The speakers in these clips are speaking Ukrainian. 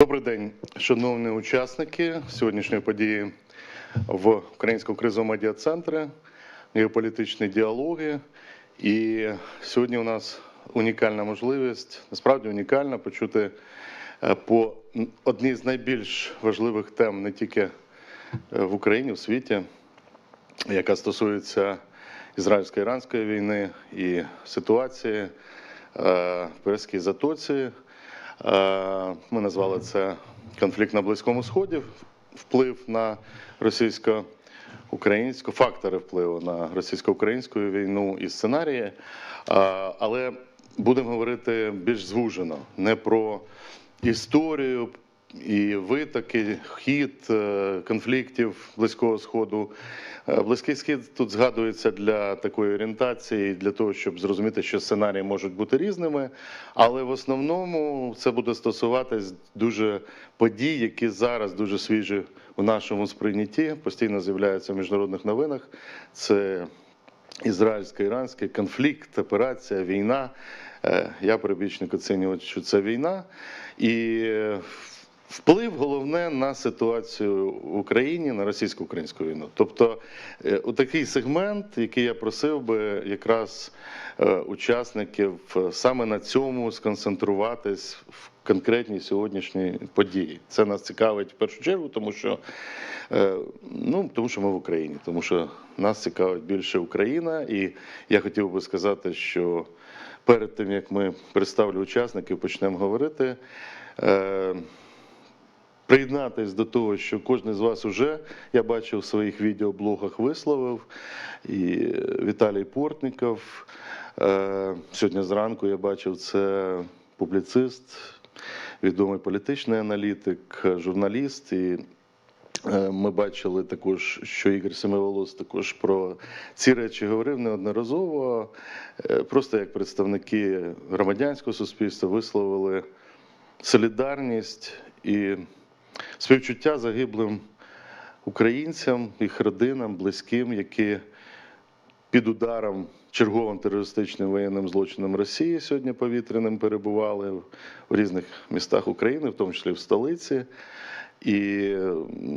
Добрий день, шановні учасники сьогоднішньої події в Українському кризовому медіа-центрі, геополітичні діалоги. І сьогодні у нас унікальна можливість, насправді унікальна, почути е, по одній з найбільш важливих тем не тільки е, в Україні, в світі, яка стосується ізраїльсько-іранської війни і ситуації е, в Перській затоці. Е, Ми назвали це конфлікт на Близькому Сході, вплив на російсько-українську, фактори впливу на російсько-українську війну і сценарії. Е, Але будемо говорити більш звужено, не про історію і витоки, хід е, конфліктів Близького Сходу. Е, Близький схід тут згадується для такої орієнтації, для того, щоб зрозуміти, що сценарії можуть бути різними. Але в основному це буде стосуватись дуже подій, які зараз дуже свіжі у нашому сприйнятті, постійно з'являються в міжнародних новинах. Це ізраїльсько-іранський конфлікт, операція, війна. Е, Я прибічник оцінювати, що це війна. І е, вплив головне на ситуацію в Україні, на російсько-українську війну. Тобто, е, у такий сегмент, який я просив би якраз е, учасників е, саме на цьому сконцентруватись в конкретній сьогоднішній події. Це нас цікавить в першу чергу, тому що ну тому, що ми в Україні, тому що нас цікавить більше Україна, і я хотів би сказати, що перед тим як ми представлю учасників, почнемо говорити. Е, Приєднатись до того, що кожен з вас уже, я бачив в своїх відеоблогах, висловив. І Віталій Портніков. Е, Сьогодні зранку я бачив це публіцист, відомий політичний аналітик, журналіст. І е, ми бачили також, що Ігор Семиволос також про ці речі говорив неодноразово. Е, Просто як представники громадянського суспільства висловили солідарність і співчуття загиблим українцям, їх родинам, близьким, які під ударом черговим терористичним воєнним злочином Росії сьогодні повітряним перебували в різних містах України, в тому числі в столиці. І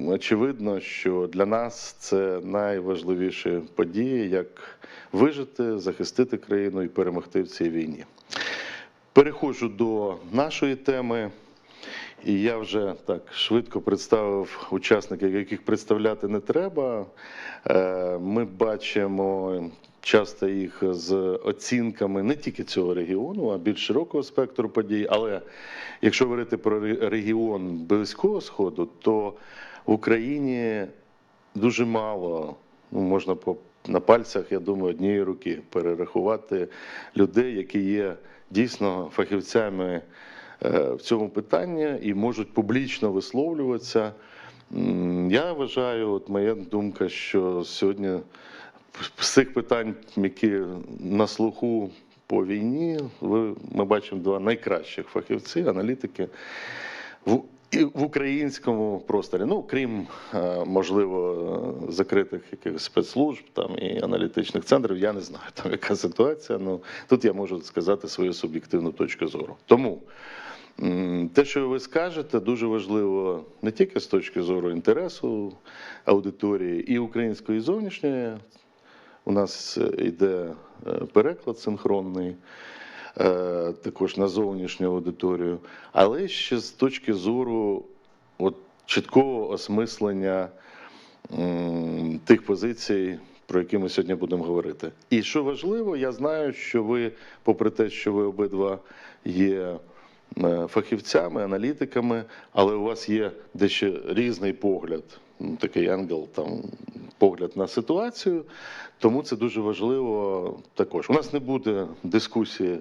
очевидно, що для нас це найважливіші події, як вижити, захистити країну і перемогти в цій війні. Переходжу до нашої теми. І я вже так швидко представив учасників, яких представляти не треба. Е, Ми бачимо часто їх з оцінками не тільки цього регіону, а більш широкого спектру подій. Але якщо говорити про регіон Близького Сходу, то в Україні дуже мало, ну можна по на пальцях, я думаю, однієї руки перерахувати людей, які є дійсно фахівцями в цьому питанні і можуть публічно висловлюватися. Я вважаю, от моя думка, що сьогодні з цих питань, які на слуху по війні, ми бачимо два найкращих фахівці, аналітики в, в українському просторі. Ну, крім, е, можливо, е, закритих якихось спецслужб там і аналітичних центрів, я не знаю, там яка ситуація. Ну тут я можу сказати свою суб'єктивну точку зору. Тому. Те, що ви скажете, дуже важливо не тільки з точки зору інтересу аудиторії і української, і зовнішньої. У нас е, йде е, переклад синхронний, е, також на зовнішню аудиторію, але ще з точки зору от, чіткого осмислення тих позицій, про які ми сьогодні будемо говорити. І що важливо, я знаю, що ви, попри те, що ви обидва є е, фахівцями, аналітиками, але у вас є дещо різний погляд, ну, такий ангел, там погляд на ситуацію. Тому це дуже важливо також. У нас не буде дискусії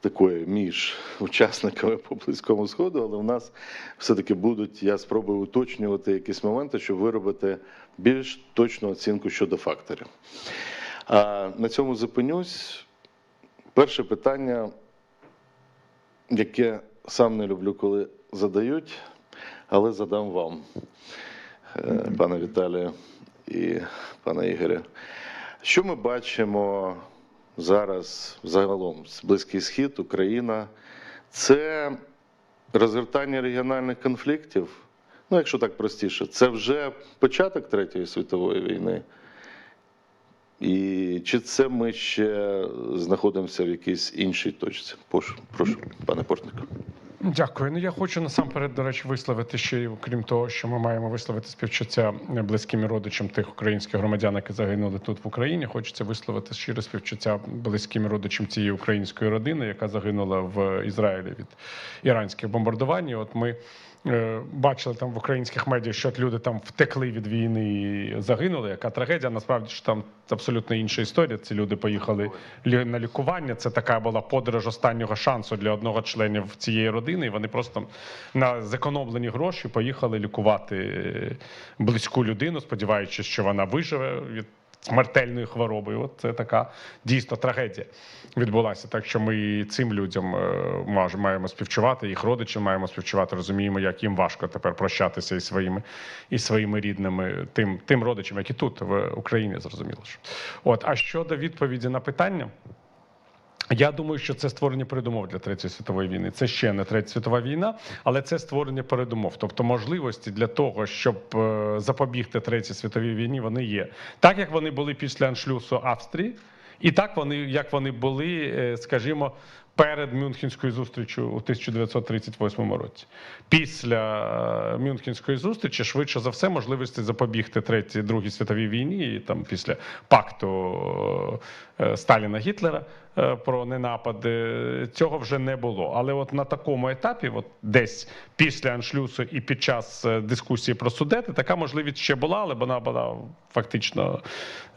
такої між учасниками по близькому сходу, але у нас все-таки будуть. Я спробую уточнювати якісь моменти, щоб виробити більш точну оцінку щодо факторів. А на цьому зупинюсь. Перше питання, яке сам не люблю, коли задають, але задам вам, е, пане Віталію і пане Ігорю. Що ми бачимо зараз загалом? Близький Схід, Україна це розгортання регіональних конфліктів, ну якщо так простіше, це вже початок Третьої світової війни. І чи це ми ще знаходимося в якійсь іншій точці? Прошу, прошу пане Портник. Дякую. Ну я хочу насамперед, до речі, висловити ще й окрім того, що ми маємо висловити співчуття близьким і родичам тих українських громадян, які загинули тут в Україні. Хочеться висловити щире співчуття близьким і родичам цієї української родини, яка загинула в Ізраїлі від іранських бомбардувань. І От ми бачили там в українських медіа, що люди там втекли від війни і загинули. Яка трагедія? Насправді ж там абсолютно інша історія. Ці люди поїхали на лікування. Це така була подорож останнього шансу для одного членів цієї родини. І вони просто на зекономлені гроші поїхали лікувати е, близьку людину, сподіваючись, що вона виживе від. Смертельної хворобою, от це така дійсно трагедія відбулася. Так що ми цим людям е, маємо співчувати, їх родичам маємо співчувати. Розуміємо, як їм важко тепер прощатися із своїми і своїми рідними, тим тим родичам, які тут в Україні, зрозуміло. ж. От а щодо відповіді на питання. Я думаю, що це створення передумов для третьої світової війни. Це ще не третя світова війна, але це створення передумов. Тобто можливості для того, щоб е, запобігти третій світовій війні, вони є так, як вони були після аншлюсу Австрії, і так вони, як вони були, е, скажімо, перед Мюнхенською зустрічю у 1938 році. Після е, Мюнхенської зустрічі, швидше за все, можливості запобігти третій другій світовій війні, і там після пакту Сталіна Гітлера про ненапади, цього вже не було. Але от на такому етапі, от десь після аншлюсу і під час е, дискусії про судети, така можливість ще була, але вона була фактично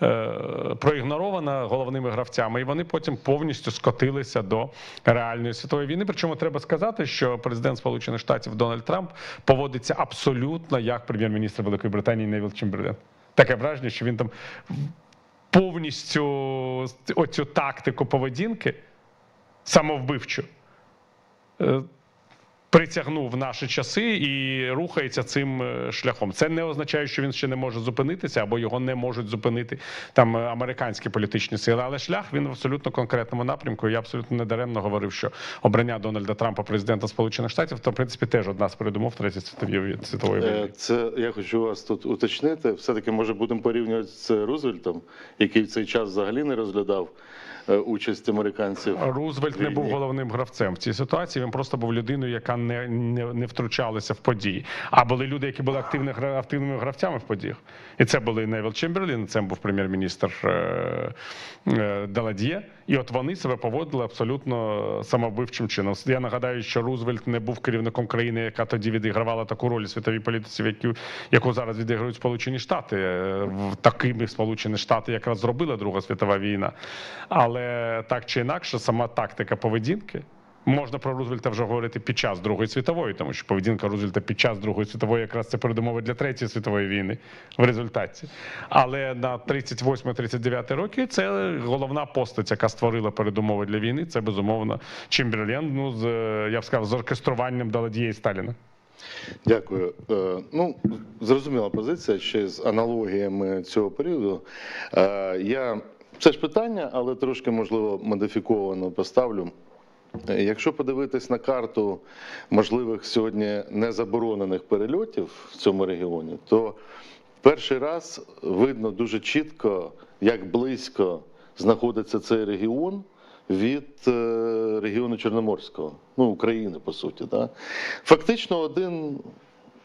е, проігнорована головними гравцями, і вони потім повністю скотилися до реальної світової війни. Причому треба сказати, що президент Сполучених Штатів Дональд Трамп поводиться абсолютно як прем'єр-міністр Великої Британії Невіл Чемберлен. Таке враження, що він там повністю оцю тактику поведінки самовбивчу. Е, притягнув наші часи і рухається цим е, шляхом. Це не означає, що він ще не може зупинитися або його не можуть зупинити там е, американські політичні сили. Але шлях він в абсолютно конкретному напрямку. Я абсолютно недаремно говорив, що обрання Дональда Трампа президента Сполучених Штатів то в принципі теж одна з передумов третьої світової світової Е, війни. Це я хочу вас тут уточнити. Все-таки може будемо порівнювати з Рузвельтом, який в цей час взагалі не розглядав участь американців. Рузвельт не був головним гравцем в цій ситуації. Він просто був людиною, яка не, не, не втручалася в події. А були люди, які були активні, активними гравцями в подіях. І це були Невіл Чемберлін, це був прем'єр-міністр е, е, Даладьє. І от вони себе поводили абсолютно самовбивчим чином. Я нагадаю, що Рузвельт не був керівником країни, яка тоді відігравала таку роль у світовій політиці, яку, яку зараз відіграють Сполучені Штати. Е, в- Такими Сполучені Штати якраз зробила Друга світова війна. Але так чи інакше, сама тактика поведінки. Можна про Рузвельта вже говорити під час Другої світової, тому що поведінка Рузвельта під час Другої світової якраз це передумови для Третьої світової війни в результаті. Але на 38-39 роки це головна постать, яка створила передумови для війни. Це безумовно Чемберлен, ну з я б сказав, з оркеструванням Даладіє і Сталіна. Дякую. Е, Ну, зрозуміла позиція ще з аналогіями цього періоду. Е, Я це ж питання, але трошки можливо модифіковано поставлю. Якщо подивитись на карту можливих сьогодні незаборонених перельотів в цьому регіоні, то перший раз видно дуже чітко, як близько знаходиться цей регіон від е, регіону Чорноморського, ну України, по суті. Да? Фактично один.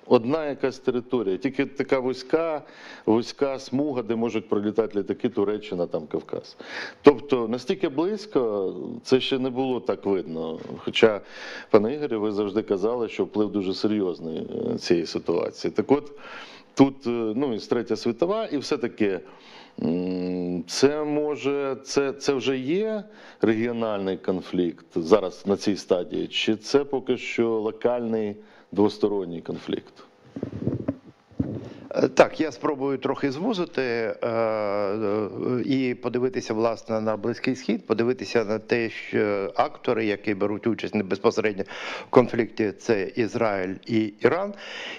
Одна якась територія, тільки така вузька, вузька смуга, де можуть пролітати літаки Туреччина, там Кавказ. Тобто настільки близько це ще не було так видно. Хоча, пане Ігорі, ви завжди казали, що вплив дуже серйозний е, цієї ситуації. Так от тут е, ну, і третя світова, і все-таки це може, це, це вже є регіональний конфлікт зараз на цій стадії, чи це поки що локальний двосторонній конфлікт? Так, я спробую трохи звузити е, і подивитися власне на Близький Схід, подивитися на те, що актори, які беруть участь не безпосередньо в конфлікті, це Ізраїль і Іран.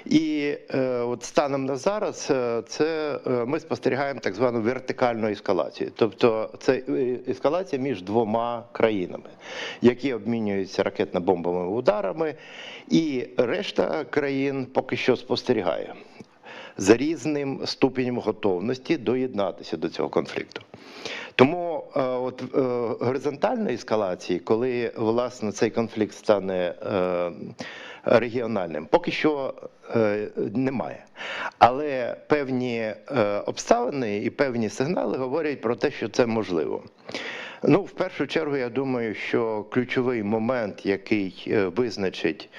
І е, от станом на зараз е, це ми спостерігаємо так звану вертикальну ескалацію, тобто це ескалація між двома країнами, які обмінюються ракетно-бомбовими ударами, і решта країн поки що спостерігає за різним ступенем готовності доєднатися до цього конфлікту. Тому е, от е, горизонтальної ескалації, коли власне цей конфлікт стане е, регіональним, поки що немає. Але певні обставини і певні сигнали говорять про те, що це можливо. Ну, в першу чергу, я думаю, що ключовий момент, який визначить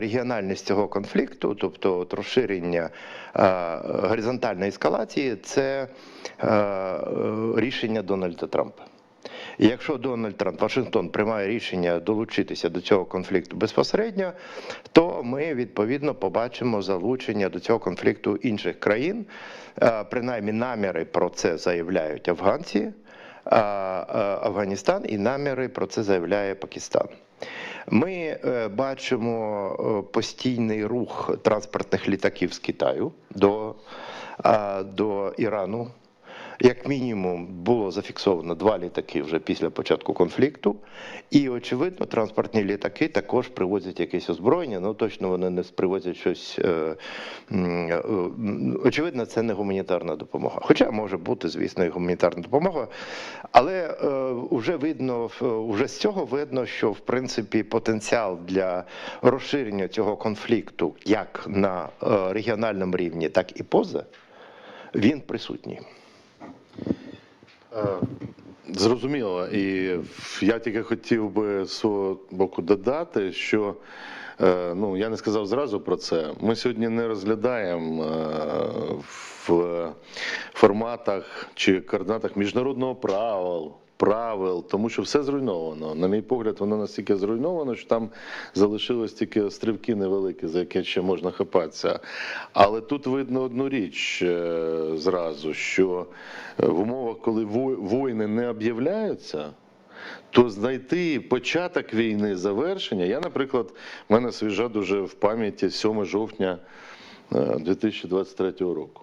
регіональність цього конфлікту, тобто от розширення е, горизонтальної ескалації, це е, е, рішення Дональда Трампа. І Якщо Дональд Трамп Вашингтон приймає рішення долучитися до цього конфлікту безпосередньо, то ми відповідно побачимо залучення до цього конфлікту інших країн. Е, Принаймні наміри про це заявляють афганці, Афганістан і наміри про це заявляє Пакистан. Ми е, бачимо е, постійний рух транспортних літаків з Китаю до, до Ірану. Як мінімум було зафіксовано два літаки вже після початку конфлікту, і очевидно, транспортні літаки також привозять якесь озброєння. Ну точно вони не привозять щось. Е, е, очевидно, це не гуманітарна допомога. Хоча може бути, звісно, і гуманітарна допомога. Але е, вже видно, вже з цього видно, що в принципі потенціал для розширення цього конфлікту як на е, регіональному рівні, так і поза, він присутній. Е, Зрозуміло, і я тільки хотів би свого боку додати, що е, ну я не сказав зразу про це. Ми сьогодні не розглядаємо е, в форматах чи координатах міжнародного права. Правил, тому що все зруйновано. На мій погляд, воно настільки зруйновано, що там залишилось тільки острівки невеликі, за які ще можна хапатися. Але тут видно одну річ е, зразу, що е, в умовах, коли воїни не об'являються, то знайти початок війни, завершення. Я, наприклад, в мене свіжа дуже в пам'яті 7 жовтня е, 2023 року.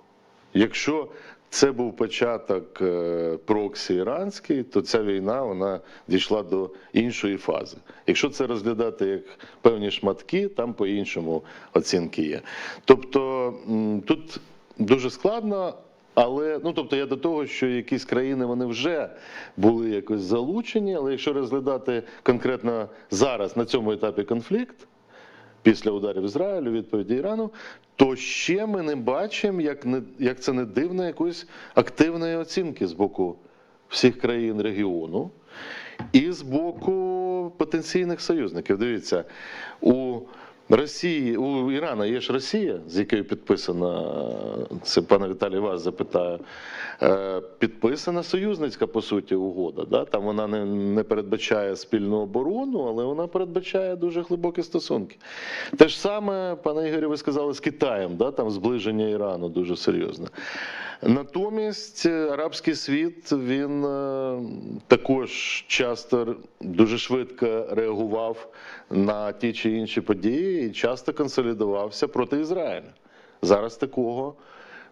Якщо це був початок е, проксі іранський, то ця війна вона дійшла до іншої фази. Якщо це розглядати як певні шматки, там по-іншому оцінки є. Тобто тут дуже складно. Але ну тобто я до того, що якісь країни вони вже були якось залучені, але якщо розглядати конкретно зараз на цьому етапі конфлікт, після ударів Ізраїлю, відповіді Ірану, то ще ми не бачимо, як, не, як це не дивно, якоїсь активної оцінки з боку всіх країн регіону і з боку потенційних союзників. Дивіться, у Росії, у Ірана є ж Росія, з якою підписана, це пане Віталій вас запитаю, е, підписана союзницька по суті угода. Да? Там вона не, не передбачає спільну оборону, але вона передбачає дуже глибокі стосунки. Те ж саме, пане Ігорі, ви сказали з Китаєм, да? там зближення Ірану дуже серйозне. Натомість е, арабський світ він е, також часто дуже швидко реагував на ті чи інші події і часто консолідувався проти Ізраїля. Зараз такого.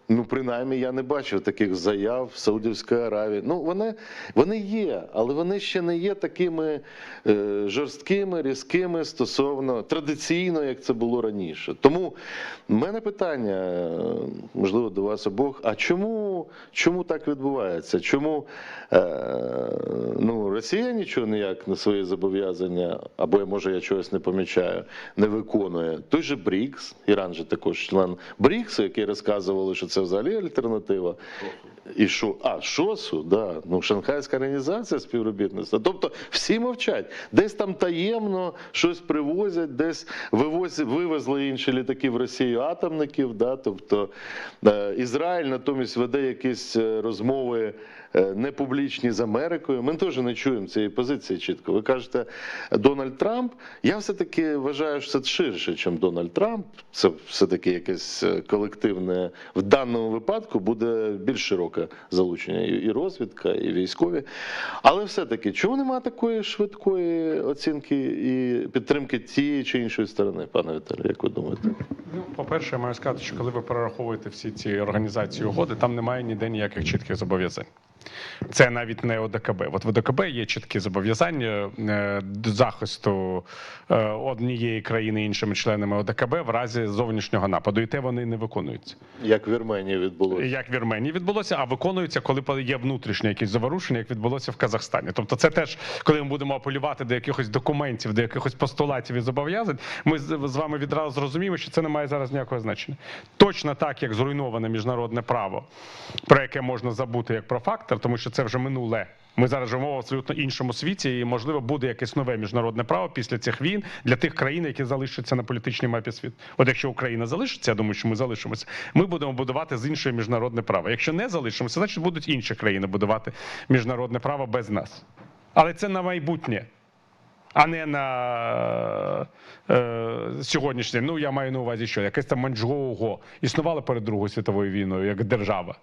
Ну, принаймні, я не бачив таких заяв в Саудівської Аравії. Ну, вони, вони є, але вони ще не є такими е, жорсткими, різкими стосовно традиційно, як це було раніше. Тому в мене питання, е, можливо, до вас обох: а чому, чому так відбувається? Чому е, ну, Росія нічого ніяк на свої зобов'язання, або може я чогось не помічаю, не виконує? Той же БРІКС, Іран же також член БРІКСу, який розказували, що це взагалі альтернатива. І що? А, ШОСу, да. Ну, Шанхайська організація співробітництва. Тобто всі мовчать. Десь там таємно щось привозять, десь вивозять, вивезли інші літаки в Росію атомників. Да? Тобто е, Ізраїль натомість веде якісь е, розмови е, не публічні з Америкою. Ми теж не чуємо цієї позиції чітко. Ви кажете, Дональд Трамп. Я все-таки вважаю, що це ширше, ніж Дональд Трамп. Це все-таки якесь е, колективне в даному випадку буде більш широке залучення і розвідка, і військові. Але все-таки, чому немає такої швидкої оцінки і підтримки тієї чи іншої сторони, пане Віталію, як ви думаєте? Ну, по-перше, я маю сказати, що коли ви перераховуєте всі ці організації угоди, там немає ніде ніяких чітких зобов'язань. Це навіть не ОДКБ. От в ОДКБ є чіткі зобов'язання е, до захисту е, однієї країни іншими членами ОДКБ в разі зовнішнього нападу. І те вони не виконуються. Як в Вірменії відбулося? Як в Вірменії відбулося, а виконується, коли є внутрішнє якісь заворушення, як відбулося в Казахстані. Тобто, це теж, коли ми будемо апелювати до якихось документів, до якихось постулатів і зобов'язань, ми з з вами відразу зрозуміємо, що це не має зараз ніякого значення. Точно так, як зруйноване міжнародне право, про яке можна забути як про фактор, тому що це вже минуле. Ми зараз живемо в абсолютно іншому світі, і можливо буде якесь нове міжнародне право після цих війн для тих країн, які залишаться на політичній мапі світу. От якщо Україна залишиться, я думаю, що ми залишимося. Ми будемо будувати з іншої міжнародне право. Якщо не залишимося, значить будуть інші країни будувати міжнародне право без нас. Але це на майбутнє. А не на е, сьогоднішнє. Ну я маю на увазі, що якесь там Манчжоуго існувало перед Другою світовою війною як держава.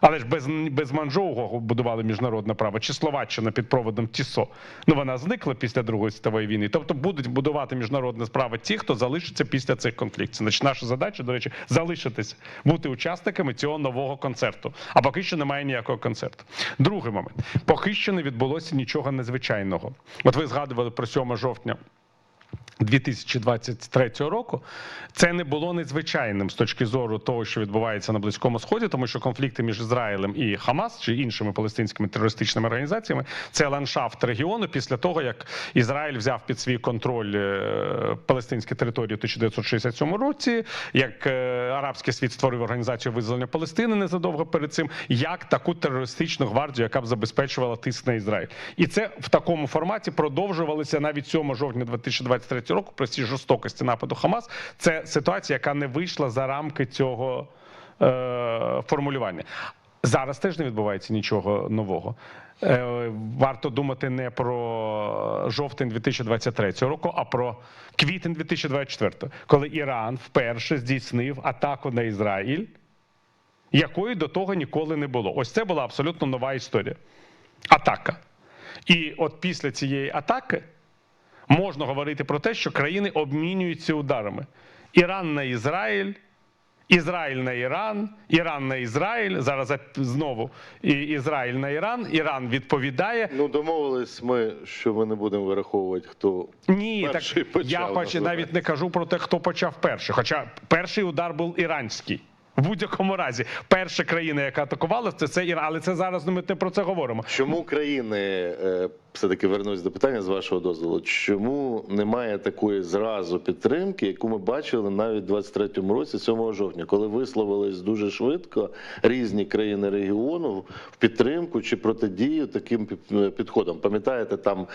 Але ж без, без Манчжоуго будували міжнародне право, чи Словаччина під проводом ТІСО. Ну вона зникла після Другої світової війни. Тобто будуть будувати міжнародне справо ті, хто залишиться після цих конфліктів. Значить, наша задача, до речі, залишитись, бути учасниками цього нового концерту. А поки що немає ніякого концерту. Другий момент: поки що не відбулося нічого незвичайного. От ви згадували про 7 жовтня. 2023 року це не було незвичайним з точки зору того, що відбувається на близькому сході, тому що конфлікти між Ізраїлем і Хамас чи іншими палестинськими терористичними організаціями це ландшафт регіону після того, як Ізраїль взяв під свій контроль е, палестинські території у 1967 році, як е, арабський світ створив організацію визволення Палестини незадовго перед цим, як таку терористичну гвардію, яка б забезпечувала тиск на Ізраїль, і це в такому форматі продовжувалося навіть 7 жовтня 2023 року. При цій жорстокості нападу Хамас. Це ситуація, яка не вийшла за рамки цього е, формулювання. Зараз теж не відбувається нічого нового. Е, варто думати не про жовтень 2023 року, а про квітень 2024, коли Іран вперше здійснив атаку на Ізраїль, якої до того ніколи не було. Ось це була абсолютно нова історія. Атака. І от після цієї атаки можна говорити про те, що країни обмінюються ударами. Іран на Ізраїль, Ізраїль на Іран, Іран на Ізраїль. Зараз знову і Ізраїль на Іран. Іран відповідає. Ну, домовились ми, що ми не будемо вираховувати, хто Ні, перший так почав, я хоч навіть не кажу про те, хто почав перший. Хоча перший удар був іранський. В будь-якому разі, перша країна, яка атакувала, це це Іран. Але це зараз ми не про це говоримо. Чому країни, е, все-таки вернусь до питання з вашого дозволу, чому немає такої зразу підтримки, яку ми бачили навіть у 23-му році, 7 жовтня, коли висловились дуже швидко різні країни регіону в підтримку чи протидію таким під- підходам? Пам'ятаєте, там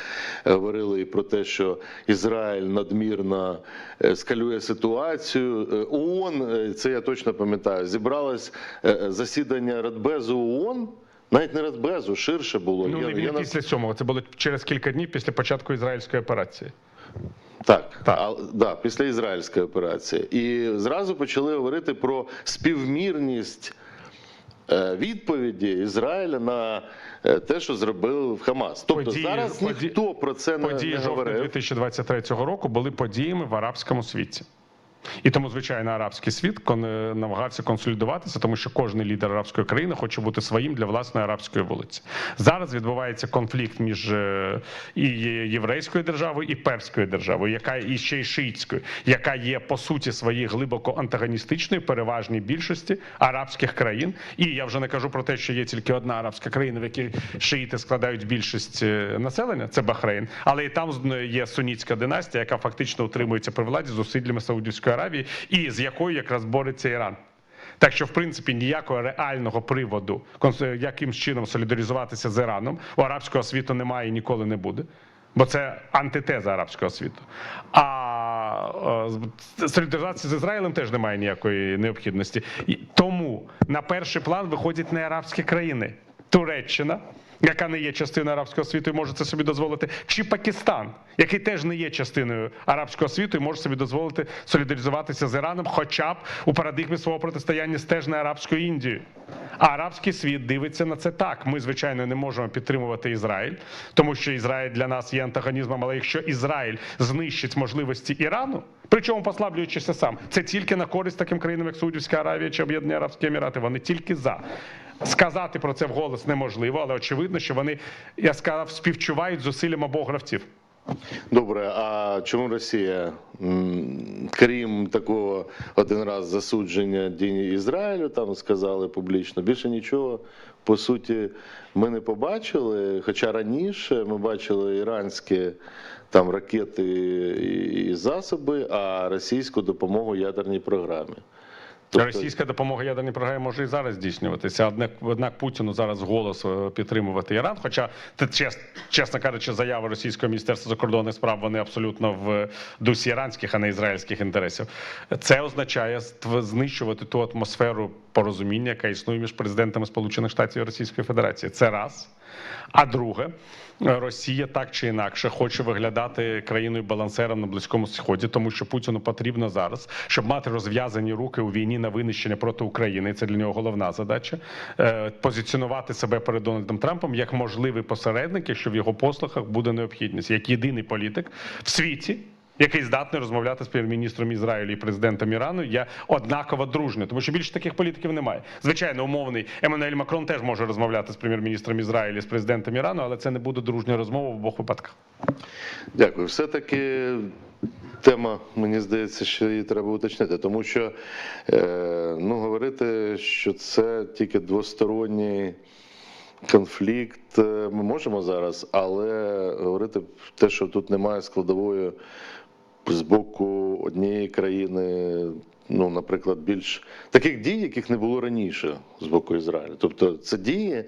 е, говорили і про те, що Ізраїль надмірно е, скалює ситуацію. Е, ООН, е, це я точно пам'ятаю, зібралось е, засідання Радбезу ООН. Навіть не Радбезу, ширше було. Ну Я- не я після цього. Це було через кілька днів після початку ізраїльської операції. Так, Так. А, да, після ізраїльської операції. І зразу почали говорити про співмірність е, відповіді Ізраїля на е, те, що зробили в Хамас. Тобто Події- зараз ніхто про це не, Події не жовтня говорив. 2023 року були подіями в арабському світі. І тому, звичайно, арабський світ е, намагався консолідуватися, тому що кожен лідер арабської країни хоче бути своїм для власної арабської вулиці. Зараз відбувається конфлікт між е, і єврейською державою і перською державою, яка і ще й шиїцькою, яка є по суті своїй глибоко антагоністичною переважній більшості арабських країн. І я вже не кажу про те, що є тільки одна арабська країна, в якій шиїти складають більшість е, населення, це Бахрейн, але і там є сунітська династія, яка фактично утримується при владі зусиллями Саудівської Аравії, і з якою якраз бореться Іран. Так що, в принципі, ніякого реального приводу, якимсь чином солідаризуватися з Іраном у арабського світу немає і ніколи не буде. Бо це антитеза арабського світу. А е, солідаризації з Ізраїлем теж немає ніякої необхідності. Тому на перший план виходять не арабські країни. Туреччина, яка не є частиною арабського світу і може це собі дозволити, чи Пакистан, який теж не є частиною арабського світу і може собі дозволити солідаризуватися з Іраном, хоча б у парадигмі свого протистояння з теж не арабською Індією. А арабський світ дивиться на це так. Ми, звичайно, не можемо підтримувати Ізраїль, тому що Ізраїль для нас є антагонізмом. Але якщо Ізраїль знищить можливості Ірану, причому послаблюючися сам, це тільки на користь таким країнам, як Саудівська Аравія чи Об'єднані Арабські Емірати. Вони тільки за. Сказати про це вголос неможливо, але очевидно, що вони, я сказав, співчувають зусиллям обох гравців. Добре, а чому Росія, крім такого один раз засудження дії Ізраїлю, там сказали публічно, більше нічого по суті ми не побачили. Хоча раніше ми бачили іранські там ракети і засоби, а російську допомогу ядерній програмі. Тобто- Російська допомога ядерній програмі може і зараз здійснюватися. Однак, однак Путіну зараз голос е, підтримувати Іран. Хоча чес, чесно кажучи, заяви російського міністерства закордонних справ вони абсолютно в дусі іранських, а не ізраїльських інтересів. Це означає знищувати ту атмосферу порозуміння, яка існує між президентами Сполучених Штатів і Російської Федерації. Це раз. А друге, Росія так чи інакше хоче виглядати країною балансером на близькому сході, тому що Путіну потрібно зараз, щоб мати розв'язані руки у війні на винищення проти України. Це для нього головна задача. е, Позиціонувати себе перед Дональдом Трампом як можливий посередник, якщо в його послугах буде необхідність, як єдиний політик в світі. Який здатний розмовляти з прем'єр-міністром Ізраїлю і президентом Ірану, є однаково дружньо, тому що більше таких політиків немає. Звичайно, умовний Еммануель Макрон теж може розмовляти з прем'єр-міністром Ізраїлю і з президентом Ірану, але це не буде дружня розмова в обох випадках. Дякую. Все-таки тема, мені здається, що її треба уточнити, тому що е, ну, говорити, що це тільки двосторонній конфлікт, е, ми можемо зараз, але говорити те, що тут немає складової з боку однієї країни. Ну, наприклад, більш таких дій, яких не було раніше з боку Ізраїлю. Тобто, це дії,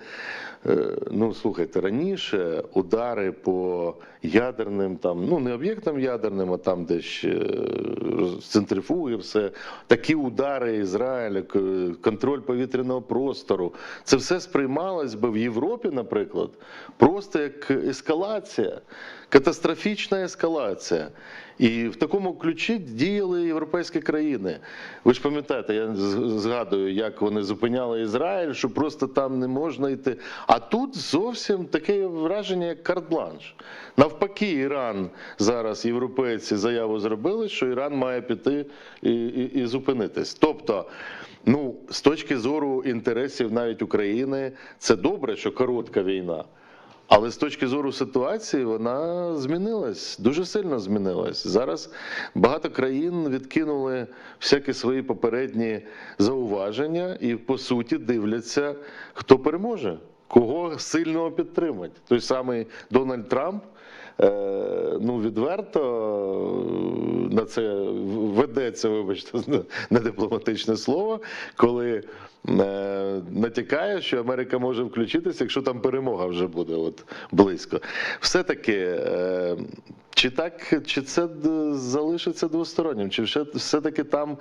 е, ну слухайте, раніше удари по ядерним, там, ну не об'єктам ядерним, а там десь е, центрифуги, все такі удари Ізраїля, контроль повітряного простору. Це все сприймалось би в Європі, наприклад, просто як ескалація, катастрофічна ескалація. І в такому ключі діяли європейські країни. Ви ж пам'ятаєте, я згадую, як вони зупиняли Ізраїль, що просто там не можна йти. А тут зовсім таке враження, як карт-бланш. Навпаки, Іран зараз європейці заяву зробили, що Іран має піти і, і, і зупинитись. Тобто, ну, з точки зору інтересів навіть України, це добре, що коротка війна. Але з точки зору ситуації вона змінилась, дуже сильно змінилась. Зараз багато країн відкинули всякі свої попередні зауваження і по суті дивляться, хто переможе, кого сильного підтримать. Той самий Дональд Трамп. Е, Ну, відверто е, на це ведеться, вибачте, не дипломатичне слово, коли е, натякає, що Америка може включитися, якщо там перемога вже буде от близько. Все-таки, е, чи так, чи це залишиться двостороннім, чи все- все-таки там,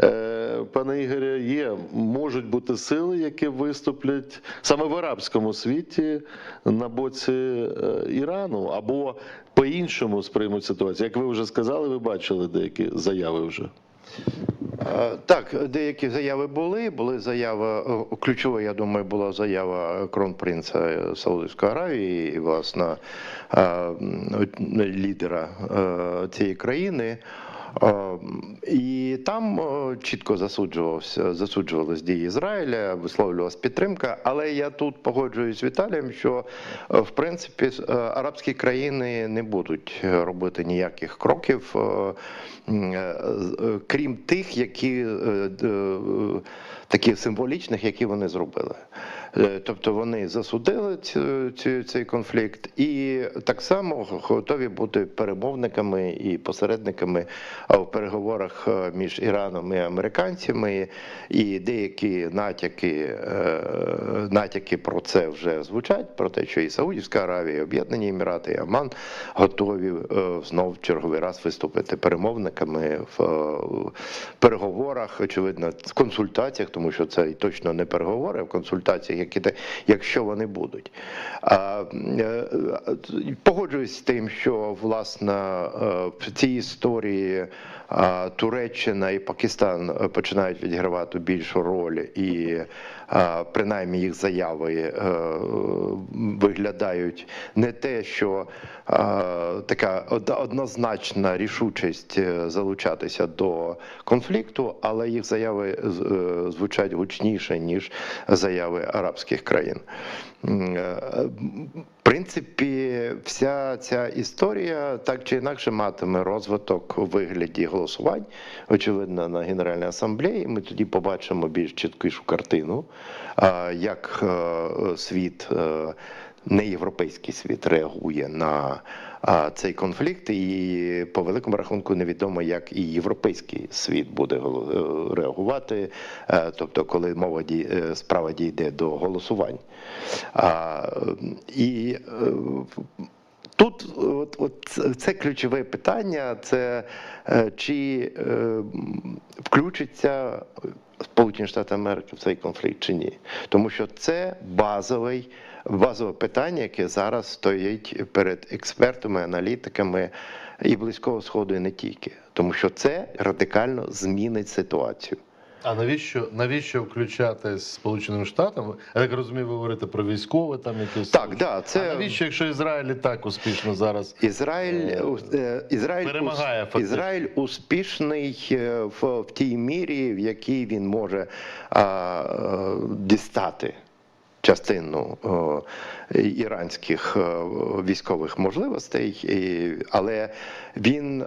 е, пане Ігоря, є, можуть бути сили, які виступлять саме в арабському світі на боці е, Ірану, або по-іншому сприймуть ситуацію. Як ви вже сказали, ви бачили деякі заяви вже. Е, Так, деякі заяви були. Були заява, е, ключова, я думаю, була заява кронпринца Саудівської Аравії і, власне, е, лідера е, цієї країни. Е, І там е, чітко засуджувався, засуджувалися дії Ізраїля, висловлювалася підтримка. Але я тут погоджуюсь з Віталієм, що е, в принципі арабські країни не будуть робити ніяких кроків, крім тих, які таких символічних, які вони зробили. Е, Тобто вони засудили цю, цей конфлікт і так само готові бути перемовниками і посередниками в переговорах е, між Іраном і американцями. І деякі натяки, е, натяки про це вже звучать, про те, що і Саудівська Аравія, і Об'єднані Емірати, і Аман готові знов черговий раз виступити перемовниками в переговорах, очевидно, в консультаціях, тому що це і точно не переговори, а в консультаціях які якщо вони будуть. Е, Погоджуюсь з тим, що власне е, в цій історії е, Туреччина і Пакистан починають відігравати більшу роль, і принаймні їх заяви е, виглядають не те, що така однозначна рішучість е, залучатися до конфлікту, але їх заяви е, звучать гучніше ніж заяви арабських країн. В принципі, вся ця історія так чи інакше матиме розвиток у вигляді голосувань, очевидно, на Генеральній асамблеї. Ми тоді побачимо більш чіткішу картину, як е, світ. е, Не європейський світ реагує на цей конфлікт, і по великому рахунку невідомо, як і європейський світ буде е, реагувати. Тобто, коли мова дій, справа дійде до голосувань. І Тут от, от це- ключове питання: це чи включиться Сполучені Штати Америки в цей конфлікт чи ні. Тому що це базовий, базове питання, яке зараз стоїть перед експертами, аналітиками і Близького Сходу, і не тільки. Тому що це радикально змінить ситуацію. А навіщо навіщо включати з Сполученими Штатами? Я так розумію, ви говорите про військове там якісь Так, да, це А навіщо, якщо Ізраїль і так успішно зараз? Ізраїль, е, Ізраїль, Перемагає фактично. Ізраїль успішний е, в, в тій мірі, в якій він може а, е, дістати частину іранських військових можливостей, але він е,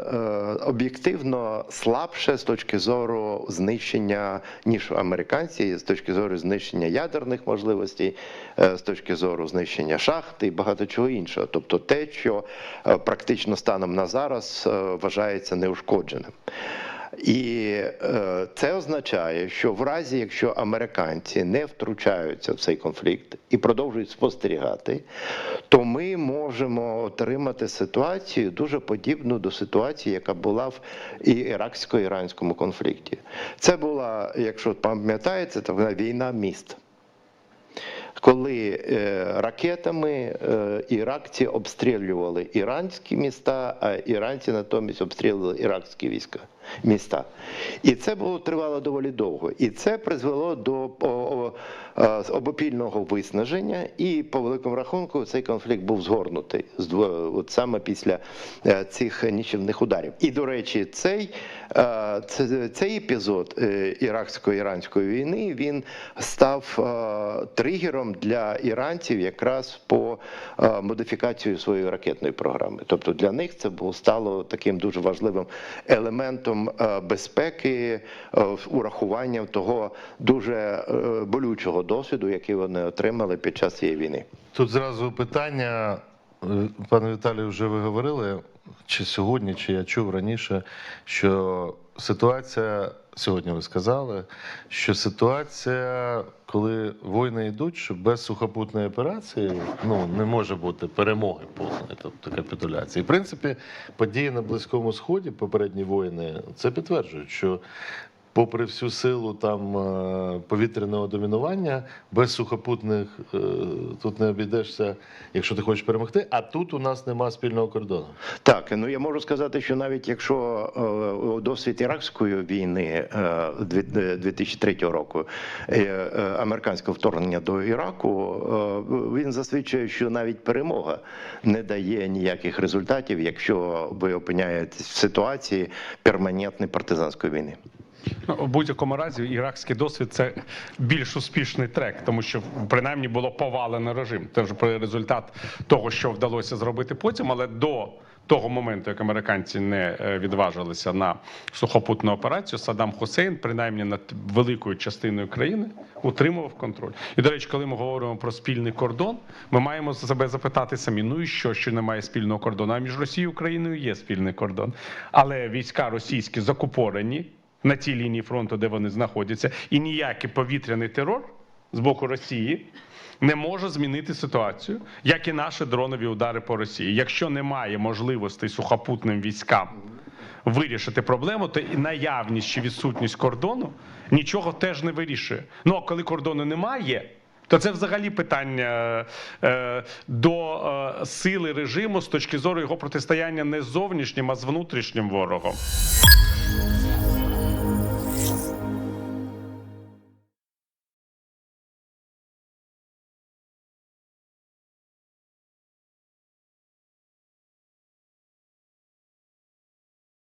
об'єктивно слабше з точки зору знищення, ніж американці, з точки зору знищення ядерних можливостей, е, з точки зору знищення шахт і багато чого іншого. Тобто те, що е, практично станом на зараз вважається неушкодженим. І е, це означає, що в разі, якщо американці не втручаються в цей конфлікт і продовжують спостерігати, то ми можемо отримати ситуацію дуже подібну до ситуації, яка була в іраксько-іранському конфлікті. Це була, якщо пам'ятаєте, була війна міст коли е, ракетами е, іракці обстрілювали іранські міста, а іранці натомість обстрілювали іракські війська міста. І це було тривало доволі довго. І це призвело до е, обопільного виснаження, і по великому рахунку цей конфлікт був згорнутий от саме після е, цих нічівних ударів. І до речі, цей, е, цей епізод іраксько-іранської війни він став тригером для іранців якраз по модифікації своєї ракетної програми. Тобто для них це було стало таким дуже важливим елементом е, безпеки, е, урахуванням того дуже е, болючого досвіду, який вони отримали під час цієї війни. Тут зразу питання, пане Віталію, вже ви говорили, чи сьогодні, чи я чув раніше, що ситуація, сьогодні ви сказали, що ситуація, коли війни йдуть, що без сухопутної операції ну, не може бути перемоги повної, тобто капітуляції. В принципі, події на Близькому Сході, попередні воїни, це підтверджують, що попри всю силу там е, повітряного домінування, без сухопутних е, тут не обійдешся, якщо ти хочеш перемогти. А тут у нас нема спільного кордону. Так, ну я можу сказати, що навіть якщо е, досвід іракської війни е, дві- е, 2003 року, американського вторгнення до Іраку, він засвідчує, що навіть перемога не дає ніяких результатів, якщо ви опиняєтесь в ситуації перманентної партизанської війни. У будь-якому разі іракський досвід це більш успішний трек, тому що принаймні було повалено режим. Це вже про результат того, що вдалося зробити потім, але до. Того моменту, як американці не е, відважилися на сухопутну операцію, Саддам Хусейн, принаймні над великою частиною країни, утримував контроль. І до речі, коли ми говоримо про спільний кордон, ми маємо себе запитати самі: ну і що, що немає спільного кордону? А між Росією і Україною є спільний кордон, але війська російські закупорені на тій лінії фронту, де вони знаходяться, і ніякий повітряний терор з боку Росії не може змінити ситуацію, як і наші дронові удари по Росії. Якщо немає можливостей сухопутним військам вирішити проблему, то і наявність чи відсутність кордону нічого теж не вирішує. Ну а коли кордону немає. то це взагалі питання е, до е, сили режиму з точки зору його протистояння не з зовнішнім, а з внутрішнім ворогом.